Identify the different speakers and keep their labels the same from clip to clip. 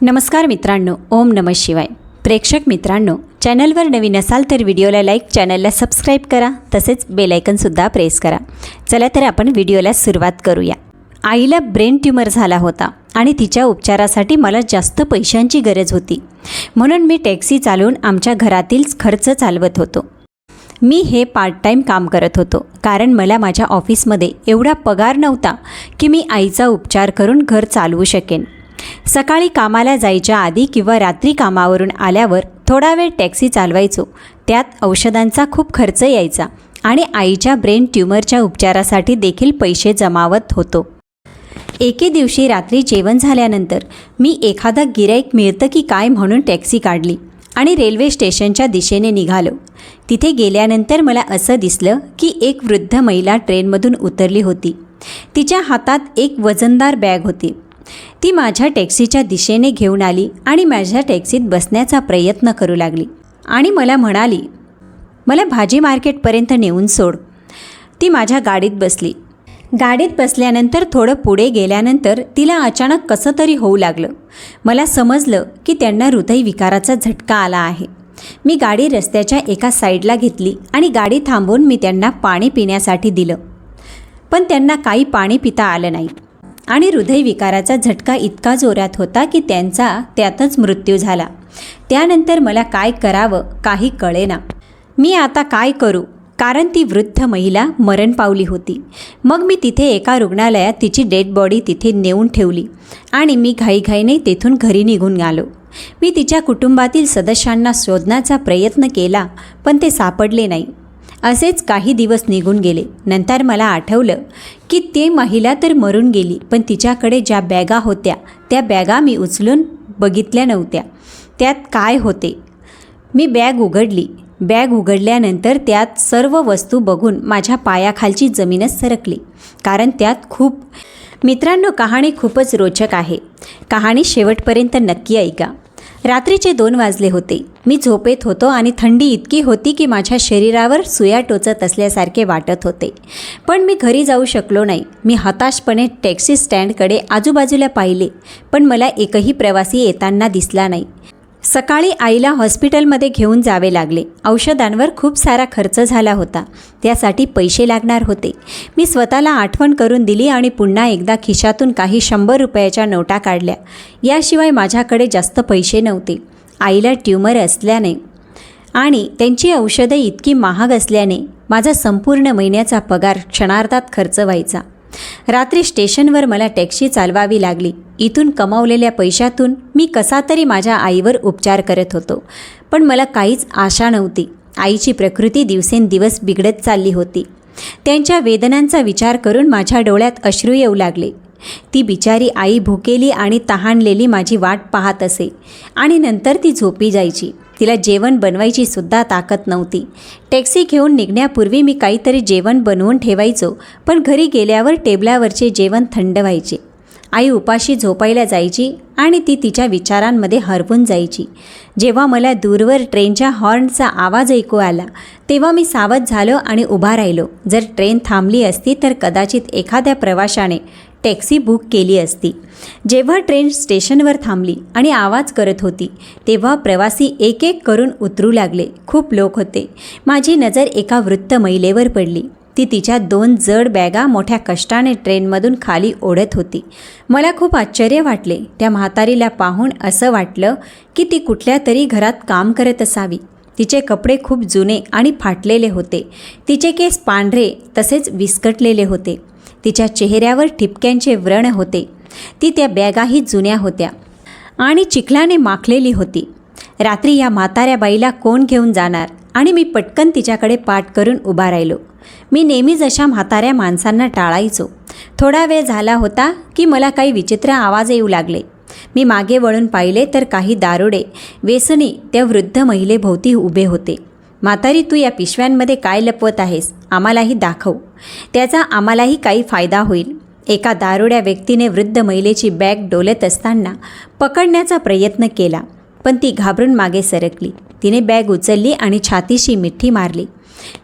Speaker 1: नमस्कार मित्रांनो ओम नम शिवाय. प्रेक्षक मित्रांनो चॅनलवर नवीन असाल तर व्हिडिओला लाईक चॅनलला सबस्क्राईब करा तसेच बेलायकनसुद्धा प्रेस करा. चला तर आपण व्हिडिओला सुरुवात करूया. आईला ब्रेन ट्यूमर झाला होता आणि तिच्या उपचारासाठी मला जास्त पैशांची गरज होती. म्हणून मी टॅक्सी चालवून आमच्या घरातील खर्च चालवत होतो. मी हे पार्ट टाईम काम करत होतो कारण मला माझ्या ऑफिसमध्ये एवढा पगार नव्हता की मी आईचा उपचार करून घर चालवू शकेन. सकाळी कामाला जायच्या आधी किंवा रात्री कामावरून आल्यावर थोडा वेळ टॅक्सी चालवायचो. त्यात औषधांचा खूप खर्च यायचा आणि आईच्या ब्रेन ट्यूमरच्या उपचारासाठी देखील पैसे जमावत होतो. एके दिवशी रात्री जेवण झाल्यानंतर मी एखादा गिराईक मिळतं की काय म्हणून टॅक्सी काढली आणि रेल्वे स्टेशनच्या दिशेने निघालो. तिथे गेल्यानंतर मला असं दिसलं की एक वृद्ध महिला ट्रेनमधून उतरली होती. तिच्या हातात एक वजनदार बॅग होती. ती माझ्या टॅक्सीच्या दिशेने घेऊन आली आणि माझ्या टॅक्सीत बसण्याचा प्रयत्न करू लागली. आणि मला म्हणाली मला भाजी मार्केटपर्यंत नेऊन सोड. ती माझ्या गाडीत बसली. गाडीत बसल्यानंतर थोडं पुढे गेल्यानंतर तिला अचानक कसं तरी होऊ लागलं. मला समजलं की त्यांना हृदयविकाराचा झटका आला आहे. मी गाडी रस्त्याच्या एका साईडला घेतली आणि गाडी थांबवून मी त्यांना पाणी पिण्यासाठी दिलं. पण त्यांना काही पाणी पिता आलं नाही. आणि हृदयविकाराचा झटका इतका जोरात होता की त्यांचा त्यातच मृत्यू झाला. त्यानंतर मला काय करावं काही कळेना. मी आता काय करू? कारण ती वृद्ध महिला मरण पावली होती. मग मी तिथे एका रुग्णालयात तिची डेड बॉडी तिथे नेऊन ठेवली आणि मी घाईघाईने तेथून घरी निघून आलो. मी तिच्या कुटुंबातील सदस्यांना शोधण्याचा प्रयत्न केला पण ते सापडले नाही. असेच काही दिवस निघून गेले. नंतर मला आठवलं की ते महिला तर मरून गेली पण तिच्याकडे ज्या बॅगा होत्या त्या बॅगा मी उचलून बघितल्या नव्हत्या. त्यात काय होते? मी बॅग उघडली. बॅग उघडल्यानंतर त्यात सर्व वस्तू बघून माझ्या पायाखालची जमीनच सरकली. कारण त्यात खूप मित्रांनो कहाणी खूपच रोचक आहे. कहाणी शेवटपर्यंत नक्की ऐका. रात्रीचे दोन वाजले होते. मी झोपेत होतो आणि थंडी इतकी होती की माझ्या शरीरावर सुया टोचत असल्यासारखे वाटत होते. पण मी घरी जाऊ शकलो नाही. मी हताशपणे टॅक्सी स्टँडकडे आजूबाजूला पाहिले. पण मला एकही प्रवासी येताना दिसला नाही. सकाळी आईला हॉस्पिटलमध्ये घेऊन जावे लागले. औषधांवर खूप सारा खर्च झाला होता. त्यासाठी पैसे लागणार होते. मी स्वतःला आठवण करून दिली आणि पुन्हा एकदा खिशातून काही शंभर रुपयाच्या नोटा काढल्या. याशिवाय माझ्याकडे जास्त पैसे नव्हते. आईला ट्यूमर असल्याने आणि त्यांची औषधं इतकी महाग असल्याने माझा संपूर्ण महिन्याचा पगार क्षणार्धात खर्च व्हायचा. रात्री स्टेशनवर मला टॅक्सी चालवावी लागली. इथून कमावलेल्या पैशातून मी कसा तरी माझ्या आईवर उपचार करत होतो. पण मला काहीच आशा नव्हती. आईची प्रकृती दिवसेंदिवस बिघडत चालली होती. त्यांच्या वेदनांचा विचार करून माझ्या डोळ्यात अश्रू येऊ लागले. ती बिचारी आई भुकेली आणि तहानलेली माझी वाट पाहत असे. आणि नंतर ती झोपी जायची. तिला जेवण बनवायची सुद्धा ताकद नव्हती. टॅक्सी घेऊन निघण्यापूर्वी मी काहीतरी जेवण बनवून ठेवायचो पण घरी गेल्यावर टेबलावरचे जेवण थंड व्हायचे. आई उपाशी झोपायला जायची आणि ती तिच्या विचारांमध्ये हरवून जायची. जेव्हा मला दूरवर ट्रेनच्या हॉर्नचा आवाज ऐकू आला तेव्हा मी सावध झालो आणि उभा राहिलो. जर ट्रेन थांबली असती तर कदाचित एखाद्या प्रवाशाने टॅक्सी बुक केली असती. जेव्हा ट्रेन स्टेशनवर थांबली आणि आवाज करत होती तेव्हा प्रवासी एक एक करून उतरू लागले. खूप लोक होते. माझी नजर एका वृत्त महिलेवर पडली. ती तिच्या दोन जड बॅगा मोठ्या कष्टाने ट्रेनमधून खाली ओढत होती. मला खूप आश्चर्य वाटले. त्या म्हातारीला पाहून असं वाटलं की ती कुठल्या तरी घरात काम करत असावी. तिचे कपडे खूप जुने आणि फाटलेले होते. तिचे केस पांढरे तसेच विस्कटलेले होते. तिच्या चेहऱ्यावर ठिपक्यांचे व्रण होते. ती त्या बॅगाही जुन्या होत्या. आणि चिखलाने माखलेली होती. रात्री या म्हाताऱ्या बाईला कोण घेऊन जाणार? आणि मी पटकन तिच्याकडे पाठ करून उभा राहिलो. मी नेहमीच अशा म्हाताऱ्या माणसांना टाळायचो. थोडा वेळ झाला होता की मला काही विचित्र आवाज येऊ लागले. मी मागे वळून पाहिले तर काही दारुडे व्यसनी त्या वृद्ध महिलेभोवती उभे होते. म्हातारी तू या पिशव्यांमध्ये काय लपवत आहेस? आम्हालाही दाखव. त्याचा आम्हालाही काही फायदा होईल. एका दारुड्या व्यक्तीने वृद्ध महिलेची बॅग डोलत असताना पकडण्याचा प्रयत्न केला पण ती घाबरून मागे सरकली. तिने बॅग उचलली आणि छातीशी मिठी मारली.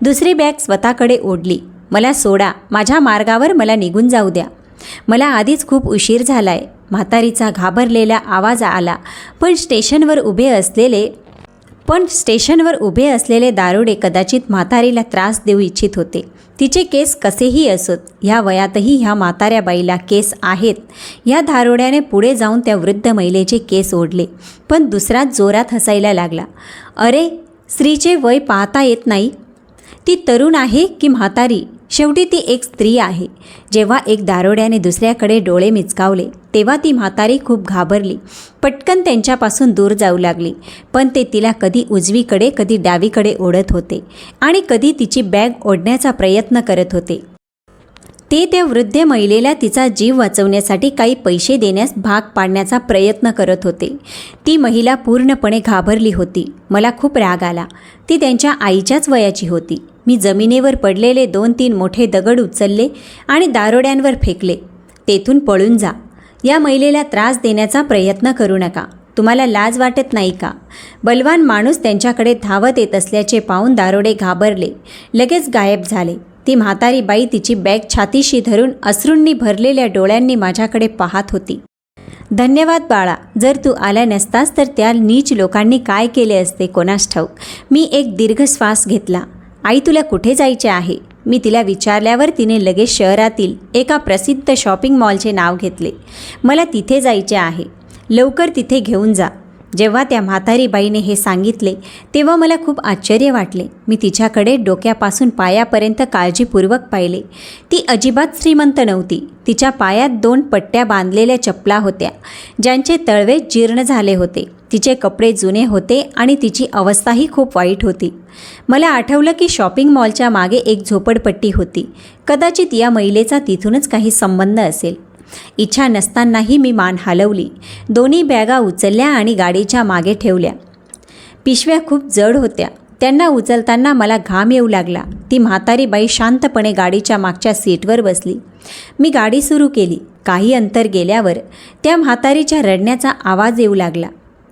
Speaker 1: दुसरी बॅग स्वतःकडे ओढली. मला सोडा. माझ्या मार्गावर मला निघून जाऊ द्या. मला आधीच खूप उशीर झालाय. म्हातारीचा घाबरलेला आवाज आला पण स्टेशनवर उभे असलेले पण स्टेशनवर उभे असलेले दारुडे कदाचित म्हातारीला त्रास देऊ इच्छित होते. तिचे केस कसेही असोत ह्या वयातही ह्या म्हाताऱ्या बाईला केस आहेत. ह्या दारुड्याने पुढे जाऊन त्या वृद्ध महिलेचे केस ओढले पण दुसरा जोरात हसायला लागला. अरे स्त्रीचे वय पाहता येत नाही? ती तरुण आहे की म्हातारी? शेवटी ती एक स्त्री आहे. जेव्हा एक दारोड्याने दुसऱ्याकडे डोळे मिचकावले तेव्हा ती म्हातारी खूप घाबरली. पटकन त्यांच्यापासून दूर जाऊ लागली. पण ते तिला कधी उजवीकडे कधी डावीकडे ओढत होते आणि कधी तिची बॅग ओढण्याचा प्रयत्न करत होते. ते त्या वृद्ध महिलेला तिचा जीव वाचवण्यासाठी काही पैसे देण्यास भाग पाडण्याचा प्रयत्न करत होते. ती महिला पूर्णपणे घाबरली होती. मला खूप राग आला. ती त्यांच्या आईच्याच वयाची होती. मी जमिनीवर पडलेले दोन तीन मोठे दगड उचलले आणि दारोड्यांवर फेकले. तेथून पळून जा. या महिलेला त्रास देण्याचा प्रयत्न करू नका. तुम्हाला लाज वाटत नाही का? बलवान माणूस त्यांच्याकडे धावत येत असल्याचे पाहून दारोडे घाबरले. लगेच गायब झाले. ती म्हातारी बाई तिची बॅग छातीशी धरून अश्रूंनी भरलेल्या डोळ्यांनी माझ्याकडे पाहत होती. धन्यवाद बाळा. जर तू आला नसतास तर त्या नीच लोकांनी काय केले असते कोणास ठाऊक? मी एक दीर्घ श्वास घेतला. आई तुला कुठे जायचे आहे? मी तिला विचारल्यावर तिने लगेच शहरातील एका प्रसिद्ध शॉपिंग मॉलचे नाव घेतले. मला तिथे जायचे आहे. लवकर तिथे घेऊन जा. जेव्हा त्या म्हातारी बाईने हे सांगितले तेव्हा मला खूप आश्चर्य वाटले. मी तिच्याकडे डोक्यापासून पायापर्यंत काळजीपूर्वक पाहिले. ती अजिबात श्रीमंत नव्हती. तिच्या पायात दोन पट्ट्या बांधलेल्या चपला होत्या ज्यांचे तळवे जीर्ण झाले होते. तिचे कपडे जुने होते आणि तिची अवस्थाही खूप वाईट होती. मला आठवलं की शॉपिंग मॉलच्या मागे एक झोपडपट्टी होती. कदाचित या महिलेचा तिथूनच काही संबंध असेल. इच्छा नसतानाही मी मान हलवली. दोन्ही बॅगा उचलल्या आणि गाडीच्या मागे ठेवल्या. पिशव्या खूप जड होत्या. त्यांना उचलताना मला घाम येऊ लागला. ती म्हातारी बाई शांतपणे गाडीच्या मागच्या सीटवर बसली. मी गाडी सुरू केली. काही अंतर गेल्यावर त्या म्हातारीच्या रडण्याचा आवाज येऊ लागला.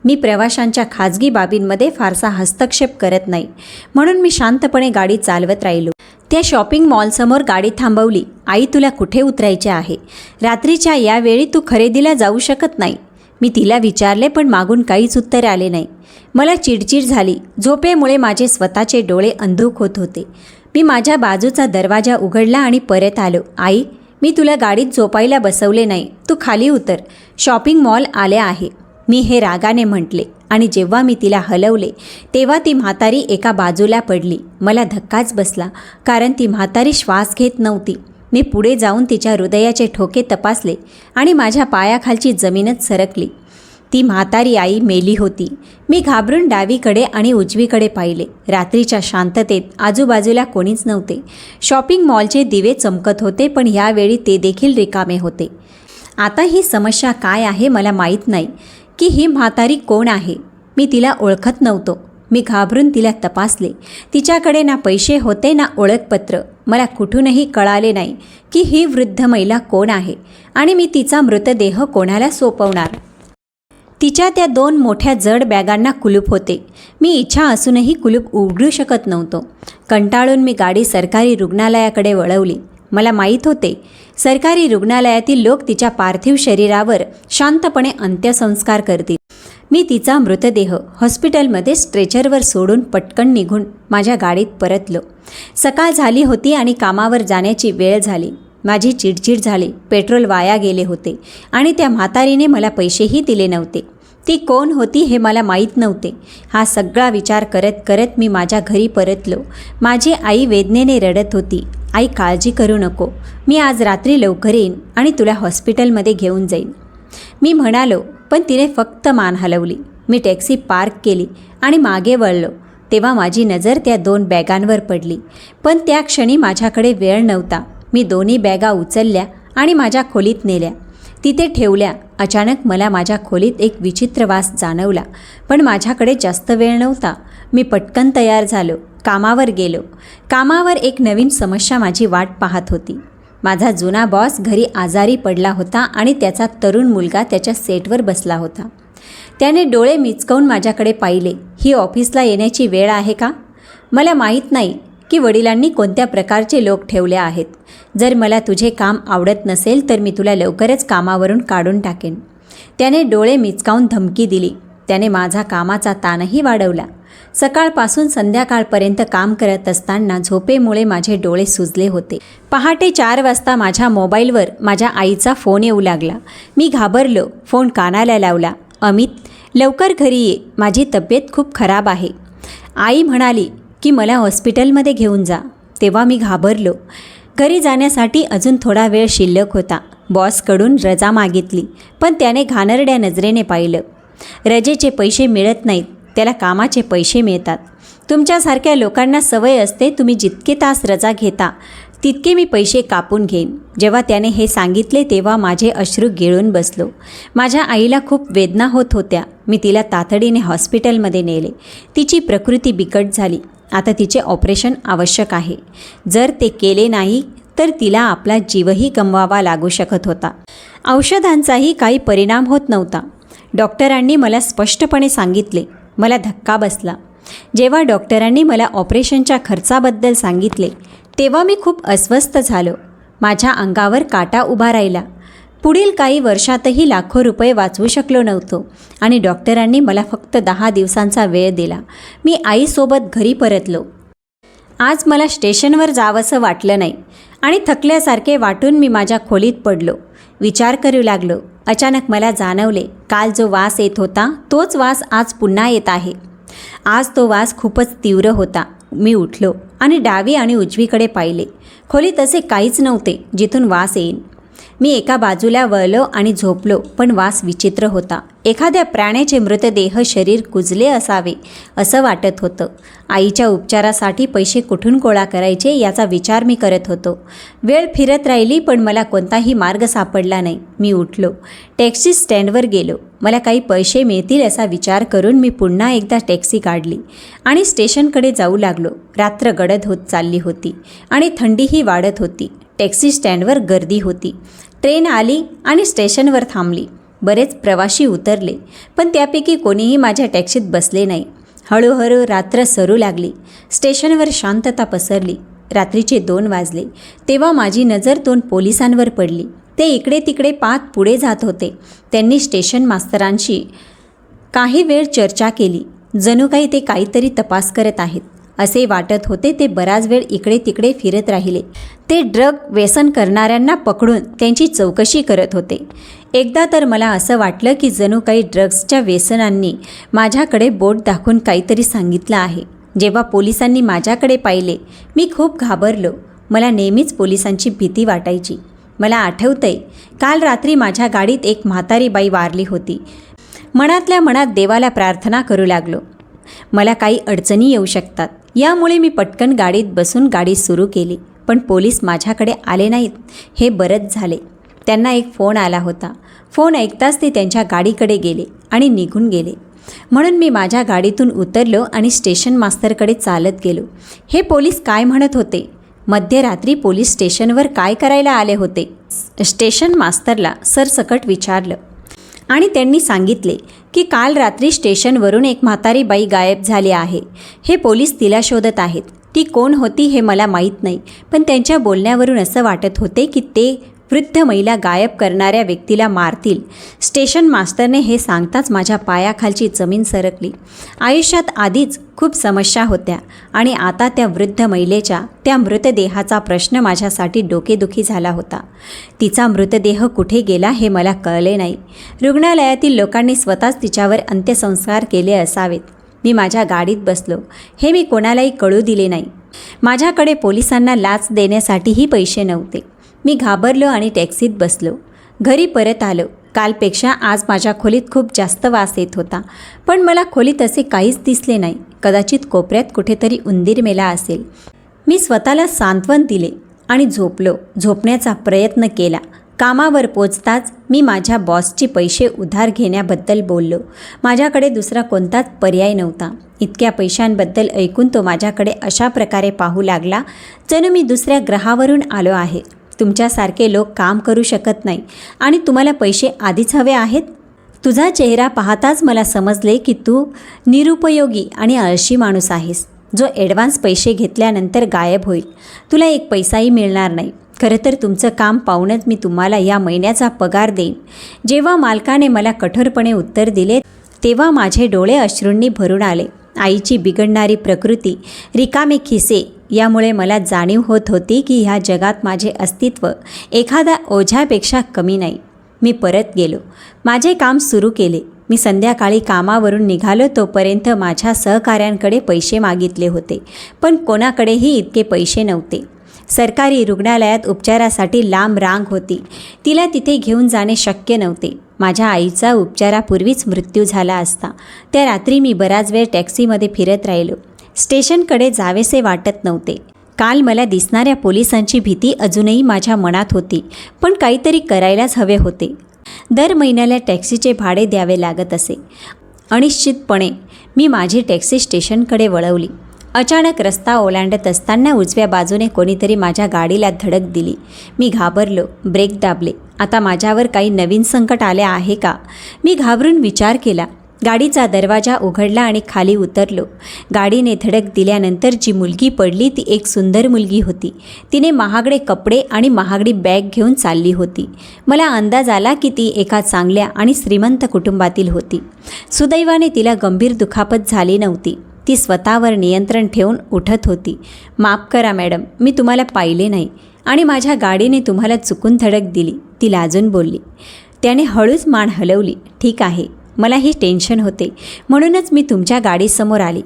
Speaker 1: मी प्रवाशांच्या खाजगी बाबींमध्ये फारसा हस्तक्षेप करत नाही. म्हणून मी शांतपणे गाडी चालवत राहिलो. त्या शॉपिंग मॉलसमोर गाडी थांबवली. आई तुला कुठे उतरायचे आहे? रात्रीच्या यावेळी तू खरेदीला जाऊ शकत नाही. मी तिला विचारले पण मागून काहीच उत्तर आले नाही. मला चिडचिड झाली. झोपेमुळे माझे स्वतःचे डोळे अंधूक होत होते. मी माझ्या बाजूचा दरवाजा उघडला आणि परत आलो. आई मी तुला गाडीत झोपायला बसवले नाही. तू खाली उतर. शॉपिंग मॉल आले आहे. मी हे रागाने म्हटले आणि जेव्हा मी तिला हलवले तेव्हा ती म्हातारी एका बाजूला पडली. मला धक्काच बसला कारण ती म्हातारी श्वास घेत नव्हती. मी पुढे जाऊन तिच्या हृदयाचे ठोके तपासले आणि माझ्या पायाखालची जमीनच सरकली. ती म्हातारी आई मेली होती. मी घाबरून डावीकडे आणि उजवीकडे पाहिले. रात्रीच्या शांततेत आजूबाजूला कोणीच नव्हते. शॉपिंग मॉलचे दिवे चमकत होते पण यावेळी ते देखील रिकामे होते. आता ही समस्या काय आहे मला माहीत नाही. की ही म्हातारी कोण आहे? मी तिला ओळखत नव्हतो. मी घाबरून तिला तपासले. तिच्याकडे ना पैसे होते ना ओळखपत्र. मला कुठूनही कळाले नाही की ही वृद्ध महिला कोण आहे आणि मी तिचा मृतदेह कोणाला सोपवणार? तिच्या त्या दोन मोठ्या जड बॅगांना कुलूप होते. मी इच्छा असूनही कुलूप उघडू शकत नव्हतो. कंटाळून मी गाडी सरकारी रुग्णालयाकडे वळवली. मला माहीत होते. सरकारी रुग्णालयातील लोक तिच्या पार्थिव शरीरावर शांतपणे अंत्यसंस्कार करतील. मी तिचा मृतदेह हॉस्पिटलमध्ये स्ट्रेचरवर सोडून पटकन निघून माझ्या गाडीत परतलो. सकाळ झाली होती आणि कामावर जाण्याची वेळ झाली. माझी चिडचिड झाली. पेट्रोल वाया गेले होते आणि त्या म्हातारीने मला पैसेही दिले नव्हते. ती कोण होती हे मला माहीत नव्हते. हा सगळा विचार करत करत मी माझ्या घरी परतलो. माझी आई वेदनेने रडत होती. आई काळजी करू नको. मी आज रात्री लवकर येईन आणि तुला हॉस्पिटलमध्ये घेऊन जाईन. मी म्हणालो पण तिने फक्त मान हलवली. मी टॅक्सी पार्क केली आणि मागे वळलो. तेव्हा माझी नजर त्या दोन बॅगांवर पडली. पण त्या क्षणी माझ्याकडे वेळ नव्हता. मी दोन्ही बॅगा उचलल्या आणि माझ्या खोलीत नेल्या. तिथे ठेवल्या. अचानक मला माझ्या खोलीत एक विचित्र वास जाणवला. पण माझ्याकडे जास्त वेळ नव्हता. मी पटकन तयार झालो. कामावर गेलो. कामावर एक नवीन समस्या माझी वाट पाहत होती. माझा जुना बॉस घरी आजारी पडला होता आणि त्याचा तरुण मुलगा त्याच्या सेटवर बसला होता. त्याने डोळे मिचकवून माझ्याकडे पाहिले. ही ऑफिसला येण्याची वेळ आहे का? मला माहीत नाही की वडिलांनी कोणत्या प्रकारचे लोक ठेवले आहेत. जर मला तुझे काम आवडत नसेल तर मी तुला लवकरच कामावरून काढून टाकेन. त्याने डोळे मिचकावून धमकी दिली. त्याने माझा कामाचा ताणही वाढवला. सकाळपासून संध्याकाळपर्यंत काम करत असताना झोपेमुळे माझे डोळे सुजले होते. पहाटे चार वाजता माझ्या मोबाईलवर माझ्या आईचा फोन येऊ लागला. मी घाबरलो. फोन कानाला लावला. अमित लवकर घरी ये. माझी तब्येत खूप खराब आहे. आई म्हणाली की मला हॉस्पिटलमध्ये घेऊन जा. तेव्हा मी घाबरलो. घरी जाण्यासाठी अजून थोडा वेळ शिल्लक होता. बॉसकडून रजा मागितली पण त्याने घाणरड्या नजरेने पाहिलं. रजेचे पैसे मिळत नाहीत. त्याला कामाचे पैसे मिळतात. तुमच्यासारख्या लोकांना सवय असते तुम्ही जितके तास रजा घेता तितके मी पैसे कापून घेईन. जेव्हा त्याने हे सांगितले तेव्हा माझे अश्रू गिळून बसलो. माझ्या आईला खूप वेदना होत होत्या. मी तिला तातडीने हॉस्पिटलमध्ये नेले. तिची प्रकृती बिकट झाली. आता तिचे ऑपरेशन आवश्यक आहे. जर ते केले नाही तर तिला आपला जीवही गमवावा लागू शकत होता. औषधांचाही काही परिणाम होत नव्हता. डॉक्टरांनी मला स्पष्टपणे सांगितले मला धक्का बसला. जेव्हा डॉक्टरांनी मला ऑपरेशनच्या खर्चाबद्दल सांगितले तेव्हा मी खूप अस्वस्थ झालो. माझ्या अंगावर काटा उभा राहिला. पुढील काही वर्षातही लाखो रुपये वाचवू शकलो नव्हतो आणि डॉक्टरांनी मला फक्त दहा दिवसांचा वेळ दिला. मी आईसोबत घरी परतलो. आज मला स्टेशनवर जावंसं वाटलं नाही आणि थकल्यासारखे वाटून मी माझ्या खोलीत पडलो. विचार करू लागलो. अचानक मला जाणवले काल जो वास येत होता तोच वास आज पुन्हा येत आहे. आज तो वास खूपच तीव्र होता. मी उठलो आणि डावी आणि उजवीकडे पाहिले. खोलीत असे काहीच नव्हते जिथून वास येईन. मी एका बाजूला वळलो आणि झोपलो पण वास विचित्र होता. एखाद्या प्राण्याचे मृतदेह शरीर कुजले असावे असं वाटत होतं. आईच्या उपचारासाठी पैसे कुठून गोळा करायचे याचा विचार मी करत होतो. वेळ फिरत राहिली पण मला कोणताही मार्ग सापडला नाही. मी उठलो. टॅक्सी स्टँडवर गेलो. मला काही पैसे मिळतील असा विचार करून मी पुन्हा एकदा टॅक्सी काढली आणि स्टेशनकडे जाऊ लागलो. रात्र गडद होत चालली होती आणि थंडीही वाढत होती. टॅक्सी स्टँडवर गर्दी होती. ट्रेन आली आणि स्टेशनवर थांबली. बरेच प्रवासी उतरले पण त्यापैकी कोणीही माझ्या टॅक्सीत बसले नाही. हळूहळू रात्र सरू लागली. स्टेशनवर शांतता पसरली. रात्रीचे दोन वाजले. तेव्हा माझी नजर दोन पोलिसांवर पडली. ते इकडे तिकडे पाहत पुढे जात होते. त्यांनी स्टेशन मास्तरांशी काही वेळ चर्चा केली. जणू काही ते काहीतरी तपास करत आहेत. असे वाटत होते ते बराच वेळ इकडे तिकडे फिरत राहिले. ते ड्रग व्यसन करणाऱ्यांना पकडून त्यांची चौकशी करत होते. एकदा तर मला असं वाटलं की जणू काही ड्रग्सच्या व्यसनांनी माझ्याकडे बोट दाखवून काहीतरी सांगितलं आहे. जेव्हा पोलिसांनी माझ्याकडे पाहिले मी खूप घाबरलो. मला नेहमीच पोलिसांची भीती वाटायची. मला आठवतंय काल रात्री माझ्या गाडीत एक म्हातारी बाई वारली होती. मनातल्या मनात देवाला प्रार्थना करू लागलो. मला काही अडचणी येऊ शकतात. यामुळे मी पटकन गाडीत बसून गाडी सुरू केली पण पोलीस माझ्याकडे आले नाहीत. हे बरंच झाले. त्यांना एक फोन आला होता. फोन ऐकताच ते त्यांच्या गाडीकडे गेले आणि निघून गेले. म्हणून मी माझ्या गाडीतून उतरलो आणि स्टेशन मास्तरकडे चालत गेलो. हे पोलीस काय म्हणत होते? मध्यरात्री पोलीस स्टेशनवर काय करायला आले होते? स्टेशन मास्तरला सरसकट विचारलं आणि त्यांनी सांगितले की काल रात्री स्टेशनवरून एक म्हातारी बाई गायब झाली आहे. हे पोलीस तिला शोधत आहेत. ती कोण होती हे मला माहीत नाही पण त्यांच्या बोलण्यावरून असं वाटत होते की ते वृद्ध महिला गायब करणाऱ्या व्यक्तीला मारतील. स्टेशन मास्टरने हे सांगताच माझ्या पायाखालची जमीन सरकली. आयुष्यात आधीच खूप समस्या होत्या आणि आता त्या वृद्ध महिलेच्या त्या मृतदेहाचा प्रश्न माझ्यासाठी डोकेदुखी झाला होता. तिचा मृतदेह कुठे गेला हे मला कळले नाही. रुग्णालयातील लोकांनी स्वतःच तिच्यावर अंत्यसंस्कार केले असावेत. मी माझ्या गाडीत बसलो. हे मी कोणालाही कळू दिले नाही. माझ्याकडे पोलिसांना लाच देण्यासाठीही पैसे नव्हते. मी घाबरलो आणि टॅक्सीत बसलो. घरी परत आलो. कालपेक्षा आज माझ्या खोलीत खूप जास्त वास येत होता. पण मला खोलीत असे काहीच दिसले नाही. कदाचित कोपऱ्यात कुठेतरी उंदीर मेला असेल. मी स्वतःला सांत्वन दिले आणि झोपलो. झोपण्याचा प्रयत्न केला. कामावर पोचताच मी माझ्या बॉसचे पैसे उधार घेण्याबद्दल बोललो. माझ्याकडे दुसरा कोणताच पर्याय नव्हता. इतक्या पैशांबद्दल ऐकून तो माझ्याकडे अशा प्रकारे पाहू लागला जणू मी दुसऱ्या ग्रहावरून आलो आहे. तुमच्यासारखे लोक काम करू शकत नाही. आणि तुम्हाला पैसे आधीच हवे आहेत? तुझा चेहरा पाहताच मला समजले की तू निरुपयोगी आणि आळशी माणूस आहेस जो ॲडव्हान्स पैसे घेतल्यानंतर गायब होईल. तुला एक पैसाही मिळणार नाही. खरं तर तुमचं काम पाहूनच मी तुम्हाला या महिन्याचा पगार देईन. जेव्हा मालकाने मला कठोरपणे उत्तर दिले तेव्हा माझे डोळे अश्रूंनी भरून आले. आईची बिघडणारी प्रकृती रिकामे खिसे यामुळे मला जाणीव होत होती की ह्या जगात माझे अस्तित्व एखाद्या ओझ्यापेक्षा कमी नाही. मी परत गेलो. माझे काम सुरू केले. मी संध्याकाळी कामावरून निघालो तोपर्यंत माझ्या सहकाऱ्यांकडे पैसे मागितले होते. पण कोणाकडेही इतके पैसे नव्हते. सरकारी रुग्णालयात उपचारासाठी लांब रांग होती. तिला तिथे घेऊन जाणे शक्य नव्हते. माझ्या आईचा उपचारापूर्वीच मृत्यू झाला असता. त्या रात्री मी बराच वेळ टॅक्सीमध्ये फिरत राहिलो. स्टेशनकडे जावेसे वाटत नव्हते. काल मला दिसणाऱ्या पोलिसांची भीती अजूनही माझ्या मनात होती पण काहीतरी करायलाच हवे होते. दर महिन्याला टॅक्सीचे भाडे द्यावे लागत असे. अनिश्चितपणे मी माझी टॅक्सी स्टेशनकडे वळवली. अचानक रस्ता ओलांडत असताना उजव्या बाजूने कोणीतरी माझ्या गाडीला धडक दिली. मी घाबरलो ब्रेक दाबले. आता माझ्यावर काही नवीन संकट आले आहे का? मी घाबरून विचार केला गाडीचा दरवाजा उघडला आणि खाली उतरलो. गाडीने धडक दिल्यानंतर जी मुलगी पडली ती एक सुंदर मुलगी होती. तिने महागडे कपडे आणि महागडी बॅग घेऊन चालली होती. मला अंदाज आला की ती एका चांगल्या आणि श्रीमंत कुटुंबातील होती. सुदैवाने तिला गंभीर दुखापत झाली नव्हती. ती स्वतःवर नियंत्रण ठेवून उठत होती. माफ करा मॅडम. मी तुम्हाला पाहिले नाही. आणि माझ्या गाडीने तुम्हाला चुकून धडक दिली. ती लाजून बोलली. त्याने हळूच मान हलवली. ठीक आहे. मलाही टेन्शन होते. म्हणूनच मी तुमच्या गाडीसमोर आली.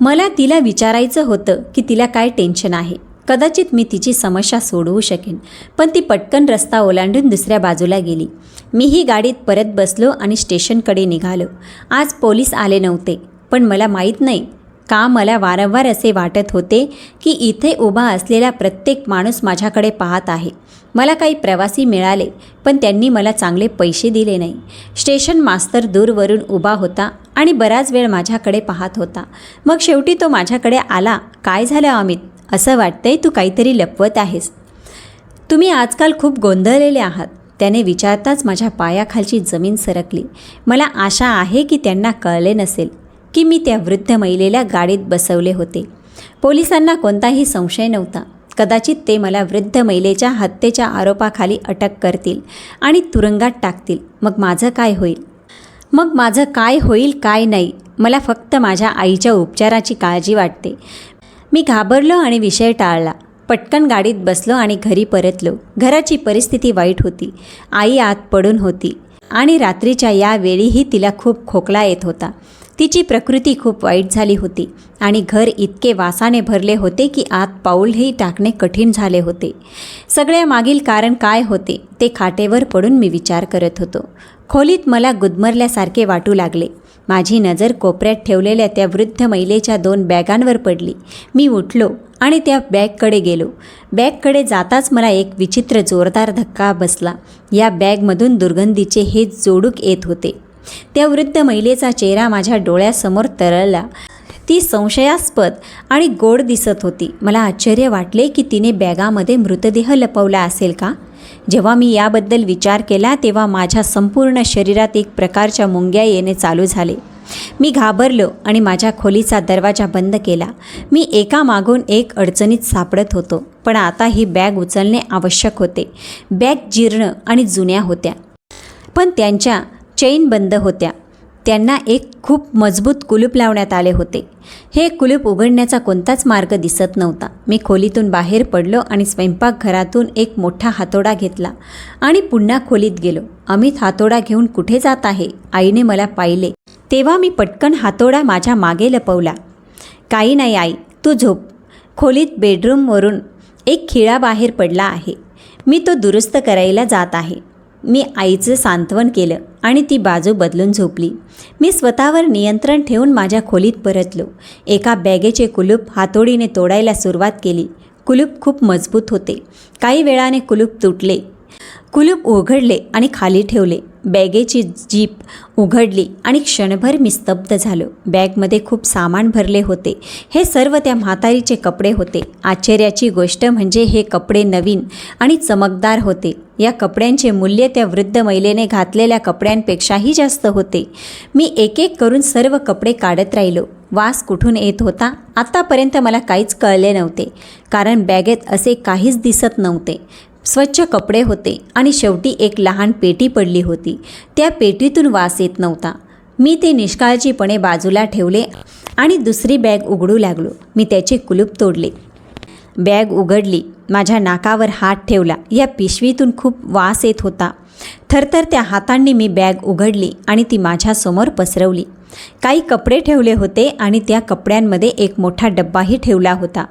Speaker 1: मला तिला विचारायचं होतं की तिला काय टेन्शन आहे. कदाचित मी तिची समस्या सोडवू शकेन. पण ती पटकन रस्ता ओलांडून दुसऱ्या बाजूला गेली. मीही गाडीत परत बसलो आणि स्टेशनकडे निघालो. आज पोलीस आले नव्हते पण मला माहीत नाही का मला वारंवार असे वाटत होते की इथे उभा असलेला प्रत्येक माणूस माझ्याकडे पाहत आहे. मला काही प्रवासी मिळाले पण त्यांनी मला चांगले पैसे दिले नाही. स्टेशन मास्तर दूरवरून उभा होता आणि बराच वेळ माझ्याकडे पाहत होता. मग शेवटी तो माझ्याकडे आला काय झालं अमित? असं वाटतंय तू काहीतरी लपवत आहेस. तुम्ही आजकाल खूप गोंधळलेले आहात. त्याने विचारताच माझ्या पायाखालची जमीन सरकली. मला आशा आहे की त्यांना कळले नसेल. की मी त्या वृद्ध महिलेला गाडीत बसवले होते. पोलिसांना कोणताही संशय नव्हता. कदाचित ते मला वृद्ध महिलेच्या हत्येच्या आरोपाखाली अटक करतील आणि तुरुंगात टाकतील. मग माझं काय होईल? मग माझं काय होईल काय नाही? मला फक्त माझ्या आईच्या उपचाराची काळजी वाटते. मी घाबरलो आणि विषय टाळला. पटकन गाडीत बसलो आणि घरी परतलो. घराची परिस्थिती वाईट होती. आई आत पडून होती आणि रात्रीच्या या वेळीही तिला खूप खोकला येत होता. तिची प्रकृती खूप वाईट झाली होती आणि घर इतके वासाने भरले होते की आत पाऊलही टाकणे कठीण झाले होते. सगळ्या मागील कारण काय होते ते खाटेवर पडून मी विचार करत होतो. खोलीत मला गुदमरल्यासारखे वाटू लागले. माझी नजर कोपऱ्यात ठेवलेल्या त्या वृद्ध महिलेच्या दोन बॅगांवर पडली. मी उठलो आणि त्या बॅगकडे गेलो. बॅगकडे जाताच मला एक विचित्र जोरदार धक्का बसला. या बॅगमधून दुर्गंधीचे हे जोडूक येत होते. त्या वृद्ध महिलेचा चेहरा माझ्या डोळ्यासमोर तरळला. ती संशयास्पद आणि गोड दिसत होती. मला आश्चर्य वाटले की तिने बॅगामध्ये मृतदेह लपवला असेल का? जेव्हा मी याबद्दल विचार केला तेव्हा माझ्या संपूर्ण शरीरात एक प्रकारच्या मुंग्या येणे चालू झाले. मी घाबरलो आणि माझ्या खोलीचा दरवाजा बंद केला. मी एका मागून एक अडचणीत सापडत होतो पण आता ही बॅग उचलणे आवश्यक होते. बॅग जीर्ण आणि जुन्या होत्या. पण त्यांच्या चैन बंद होत्या. त्यांना एक खूप मजबूत कुलूप लावण्यात आले होते. हे कुलूप उघडण्याचा कोणताच मार्ग दिसत नव्हता. मी खोलीतून बाहेर पडलो आणि स्वयंपाकघरातून एक मोठा हातोडा घेतला आणि पुन्हा खोलीत गेलो. अमित हातोडा घेऊन कुठे जात आहे? आईने मला पाहिले. तेव्हा मी पटकन हातोडा माझ्या मागे लपवला. काही नाही आई. तू झोप. खोलीत बेडरूमवरून एक खिळा बाहेर पडला आहे. मी तो दुरुस्त करायला जात आहे. मी आईचं सांत्वन केलं आणि ती बाजू बदलून झोपली. मी स्वतःवर नियंत्रण ठेवून माझ्या खोलीत परतलो. एका बॅगेचे कुलूप हातोडीने तोडायला सुरुवात केली. कुलूप खूप मजबूत होते. काही वेळाने कुलूप तुटले. कुलूप उघडले आणि खाली ठेवले. बॅगेची जीप उघडली आणि क्षणभर मी स्तब्ध झालो. बॅगमध्ये खूप सामान भरले होते. हे सर्व त्या म्हातारीचे कपडे होते. आश्चर्याची गोष्ट म्हणजे हे कपडे नवीन आणि चमकदार होते. या कपड्यांचे मूल्य त्या वृद्ध महिलेने घातलेल्या कपड्यांपेक्षाही जास्त होते. मी एक एक करून सर्व कपडे काढत राहिलो. वास कुठून येत होता? आतापर्यंत मला काहीच कळले नव्हते. कारण बॅगेत असे काहीच दिसत नव्हते. स्वच्छ कपडे होते आणि शेवटी एक लहान पेटी पडली होती. त्या पेटीतून वास येत नव्हता. मी ते निष्काळजीपणे बाजूला ठेवले आणि दुसरी बॅग उघडू लागलो. मी त्याचे कुलूप तोडले. बॅग उघडली. माझ्या नाकावर हात ठेवला. या पिशवीतून खूप वास येत होता. थरथर त्या हातांनी मी बॅग उघडली आणि ती माझ्यासमोर पसरवली. काही कपडे ठेवले होते आणि त्या कपड्यांमध्ये एक मोठा डब्बाही ठेवला होता.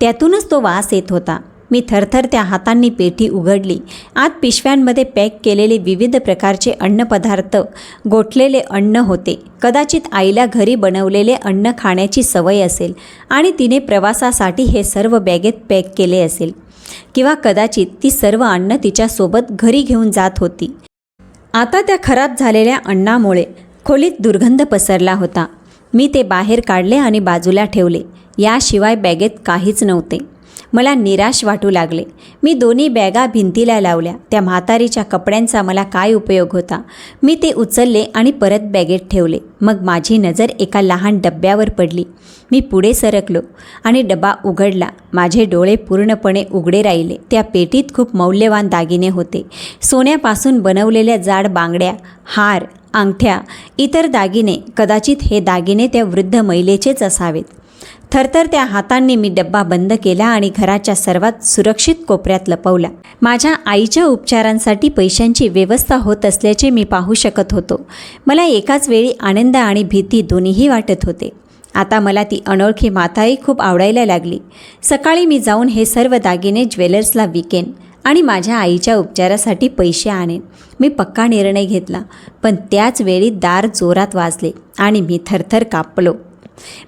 Speaker 1: त्यातूनच तो वास येत होता. मी थरथर त्या हातांनी पेटी उघडली. आत पिशव्यांमध्ये पॅक केलेले विविध प्रकारचे अन्नपदार्थ गोठलेले अन्न होते. कदाचित आईला घरी बनवलेले अन्न खाण्याची सवय असेल आणि तिने प्रवासासाठी हे सर्व बॅगेत पॅक केले असेल. किंवा कदाचित ती सर्व अन्न तिच्यासोबत घरी घेऊन जात होती. आता त्या खराब झालेल्या अन्नामुळे खोलीत दुर्गंध पसरला होता. मी ते बाहेर काढले आणि बाजूला ठेवले. याशिवाय बॅगेत काहीच नव्हते. मला निराश वाटू लागले. मी दोन्ही बॅगा भिंतीला लावल्या. त्या म्हातारीच्या कपड्यांचा मला काय उपयोग होता? मी ते उचलले आणि परत बॅगेत ठेवले. मग माझी नजर एका लहान डब्यावर पडली. मी पुढे सरकलो आणि डबा उघडला. माझे डोळे पूर्णपणे उघडे राहिले. त्या पेटीत खूप मौल्यवान दागिने होते. सोन्यापासून बनवलेल्या जाड बांगड्या हार अंगठ्या इतर दागिने कदाचित हे दागिने त्या वृद्ध महिलेचेच असावेत. थरथर त्या हातांनी मी डब्बा बंद केला आणि घराच्या सर्वात सुरक्षित कोपऱ्यात लपवला. माझ्या आईच्या उपचारांसाठी पैशांची व्यवस्था होत असल्याचे मी पाहू शकत होतो. मला एकाच वेळी आनंद आणि भीती दोन्हीही वाटत होते. आता मला ती अनोळखी माताही खूप आवडायला लागली. सकाळी मी जाऊन हे सर्व दागिने ज्वेलर्सला विकेन आणि माझ्या आईच्या उपचारासाठी पैसे आणेन. मी पक्का निर्णय घेतला पण त्याच वेळी दार जोरात वाजले आणि मी थरथर कापलो.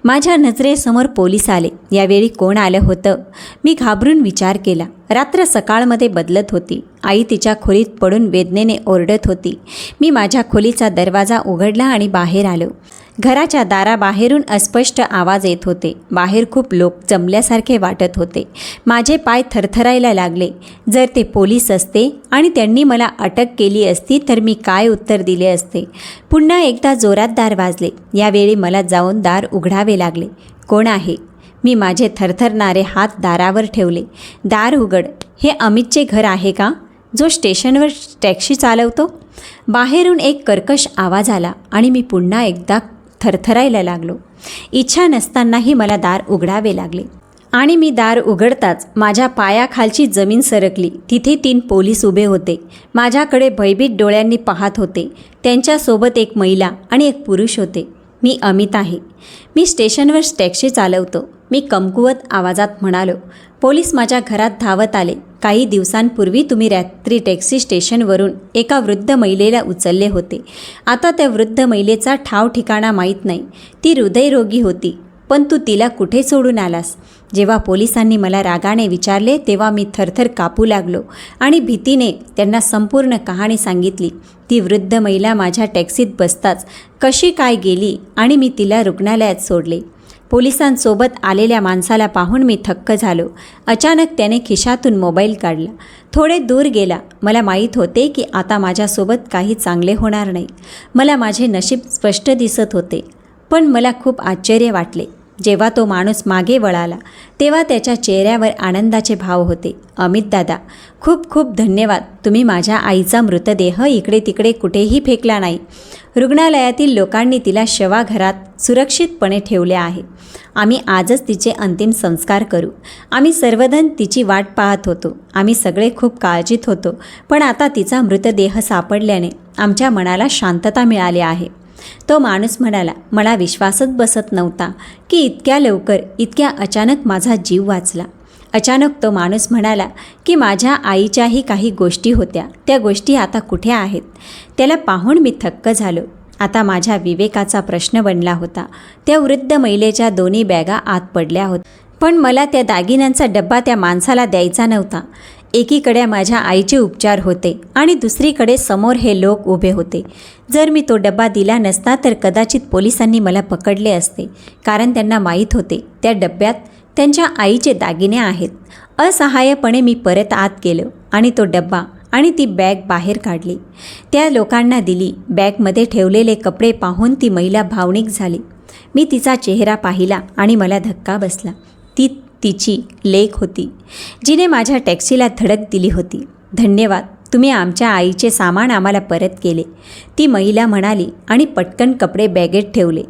Speaker 1: माझ्या नजरेसमोर पोलीस आले. यावेळी कोण आलं होतं? मी घाबरून विचार केला. रात्र सकाळमध्ये बदलत होती. आई तिच्या खोलीत पडून वेदनेने ओरडत होती. मी माझ्या खोलीचा दरवाजा उघडला आणि बाहेर आलो. घराच्या दाराबाहेरून अस्पष्ट आवाज येत होते. बाहेर खूप लोक जमल्यासारखे वाटत होते. माझे पाय थरथरायला लागले. जर ते पोलीस असते आणि त्यांनी मला अटक केली असती तर मी काय उत्तर दिले असते? पुन्हा एकदा जोरात दार वाजले. यावेळी मला जाऊन दार उघडावे लागले. कोण आहे? मी माझे थरथरणारे हात दारावर ठेवले. दार उघड. हे अमितचे घर आहे का? जो स्टेशनवर टॅक्सी चालवतो? बाहेरून एक कर्कश आवाज आला आणि मी पुन्हा एकदा थरथरायला लागलो. इच्छा नसतानाही मला दार उघडावे लागले. आणि मी दार उघडताच माझ्या पायाखालची जमीन सरकली. तिथे तीन पोलीस उभे होते. माझ्याकडे भयभीत डोळ्यांनी पाहत होते. त्यांच्यासोबत एक महिला आणि एक पुरुष होते. मी अमित आहे. मी स्टेशनवर टॅक्सी चालवतो. मी कमकुवत आवाजात म्हणालो पोलीस माझ्या घरात धावत आले. काही दिवसांपूर्वी तुम्ही रात्री टॅक्सी स्टेशनवरून एका वृद्ध महिलेला उचलले होते. आता त्या वृद्ध महिलेचा ठाव ठिकाणा माहीत नाही. ती हृदयरोगी होती पण तू तिला कुठे सोडून आलास? जेव्हा पोलिसांनी मला रागाने विचारले तेव्हा मी थरथर कापू लागलो आणि भीतीने त्यांना संपूर्ण कहाणी सांगितली. ती वृद्ध महिला माझ्या टॅक्सीत बसताच कशी काय गेली आणि मी तिला रुग्णालयात सोडले. पोलिसांसोबत आलेल्या माणसाला पाहून मी थक्क झालो. अचानक त्याने खिशातून मोबाईल काढला. थोडे दूर गेला. मला माहीत होते की आता माझ्यासोबत काही चांगले होणार नाही. मला माझे नशीब स्पष्ट दिसत होते. पण मला खूप आश्चर्य वाटले. जेव्हा तो माणूस मागे वळाला तेव्हा त्याच्या चेहऱ्यावर आनंदाचे भाव होते. अमित दादा खूप खूप धन्यवाद. तुम्ही माझ्या आईचा मृतदेह इकडे तिकडे कुठेही फेकला नाही. रुग्णालयातील लोकांनी तिला शवाघरात सुरक्षितपणे ठेवले आहे. आम्ही आजच तिचे अंतिम संस्कार करू. आम्ही सर्वजण तिची वाट पाहत होतो. आम्ही सगळे खूप काळजीत होतो. पण आता तिचा मृतदेह सापडल्याने आमच्या मनाला शांतता मिळाली आहे. तो माणूस म्हणाला मला विश्वासच बसत नव्हता की इतक्या लवकर इतक्या अचानक माझा जीव वाचला. अचानक तो माणूस म्हणाला की माझ्या आईच्याही काही गोष्टी होत्या. त्या गोष्टी आता कुठे आहेत? त्याला पाहून मी थक्क झालो. आता माझ्या विवेकाचा प्रश्न बनला होता. त्या वृद्ध महिलेच्या दोन्ही बॅगा आत पडल्या होत्या. पण मला त्या दागिन्यांचा डब्बा त्या माणसाला द्यायचा नव्हता. एकीकडे माझ्या आईचे उपचार होते आणि दुसरीकडे समोर हे लोक उभे होते. जर मी तो डब्बा दिला नसता तर कदाचित पोलिसांनी मला पकडले असते. कारण त्यांना माहीत होते त्या डब्यात त्यांच्या आईचे दागिने आहेत. असहाय्यपणे मी परत आत गेलो आणि तो डब्बा आणि ती बॅग बाहेर काढली. त्या लोकांना दिली. बॅगमध्ये ठेवलेले कपडे पाहून ती महिला भावनिक झाली. मी तिचा चेहरा पाहिला आणि मला धक्का बसला. ती तिची लेख होती जिने माझ्या टॅक्सीला धडक दिली होती. धन्यवाद तुम्ही आमच्या आईचे सामान आम्हाला परत केले. ती महिला म्हणाली आणि पटकन कपडे बॅगेत ठेवले.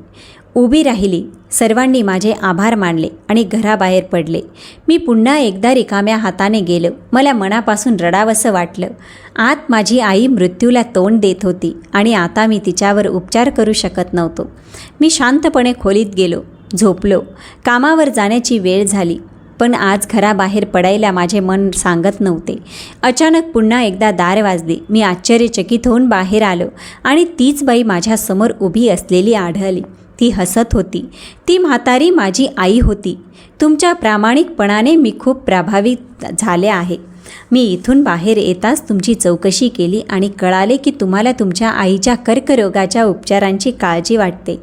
Speaker 1: उभी राहिली सर्वांनी माझे आभार मानले आणि घराबाहेर पडले. मी पुन्हा एकदा रिकाम्या हाताने गेलो. मला मनापासून रडावंसं वाटलं. आत माझी आई मृत्यूला तोंड देत होती आणि आता मी तिच्यावर उपचार करू शकत नव्हतो. मी शांतपणे खोलीत गेलो. झोपलो. कामावर जाण्याची वेळ झाली पण आज घराबाहेर पडायला माझे मन सांगत नव्हते. अचानक पुन्हा एकदा दार वाजले. मी आश्चर्यचकित होऊन बाहेर आलो आणि तीच बाई माझ्यासमोर उभी असलेली आढळली. ती हसत होती. ती म्हातारी माझी आई होती. तुमच्या प्रामाणिकपणाने मी खूप प्रभावित झाले आहे. मी इथून बाहेर येताच तुमची चौकशी केली आणि कळाले की तुम्हाला तुमच्या आईच्या कर्करोगाच्या उपचारांची काळजी वाटते.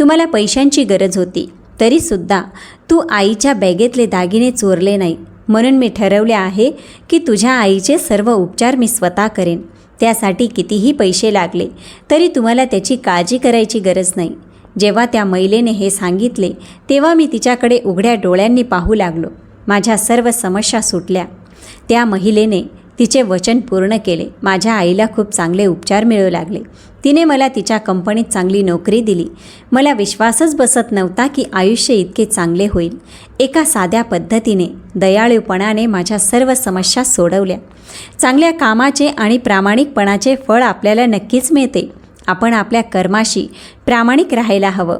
Speaker 1: तुम्हाला पैशांची गरज होती. तरीसुद्धा तू आईच्या बॅगेतले दागिने चोरले नाही. म्हणून मी ठरवले आहे की तुझ्या आईचे सर्व उपचार मी स्वतः करेन. त्यासाठी कितीही पैसे लागले तरी तुम्हाला त्याची काळजी करायची गरज नाही. जेव्हा त्या महिलेने हे सांगितले तेव्हा मी तिच्याकडे उघड्या डोळ्यांनी पाहू लागलो. माझ्या सर्व समस्या सुटल्या. त्या महिलेने तिचे वचन पूर्ण केले. माझ्या आईला खूप चांगले उपचार मिळू लागले. तिने मला तिच्या कंपनीत चांगली नोकरी दिली. मला विश्वासच बसत नव्हता की आयुष्य इतके चांगले होईल. एका साध्या पद्धतीने दयाळूपणाने माझ्या सर्व समस्या सोडवल्या. चांगल्या कामाचे आणि प्रामाणिकपणाचे फळ आपल्याला नक्कीच मिळते. आपण आपल्या कर्माशी प्रामाणिक राहायला हवं.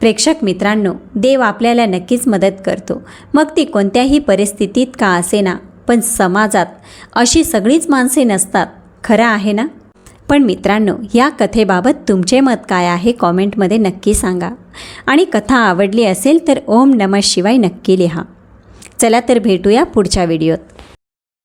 Speaker 1: प्रेक्षक मित्रांनो देव आपल्याला नक्कीच मदत करतो. मग ती कोणत्याही परिस्थितीत का असेना पण समाजात अशी सगळीच माणसे नसतात. खरं आहे ना? पण मित्रांनो या कथेबाबत तुमचे मत काय आहे कॉमेंटमध्ये नक्की सांगा. आणि कथा आवडली असेल तर ओम नमः शिवाय नक्की लिहा. चला तर भेटूया पुढच्या व्हिडिओत.